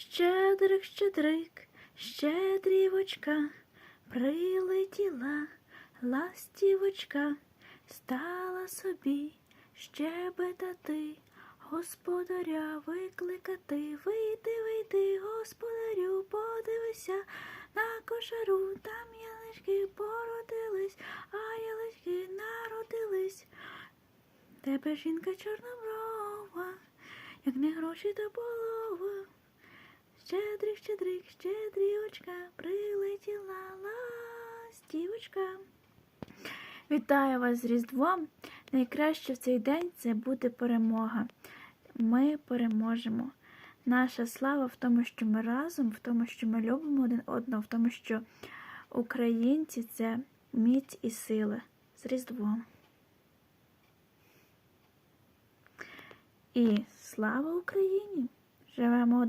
Щедрик, щедрик, щедрівочка, прилетіла ластівочка, стала собі щебетати, господаря викликати, вийди, вийди, господарю, подивися на кошару, там ялички породились, а ялички народились. Тебе жінка чорноброва, як не гроші та полова. Щедрик, щедрик, щедрівочка, прилетіла ластівочка. Вітаю вас з Різдвом. Найкраще в цей день це буде перемога. Ми переможемо. Наша слава в тому, що ми разом, в тому, що ми любимо один одного, в тому, що українці це міць і сила. З Різдвом. І слава Україні! Живемо один.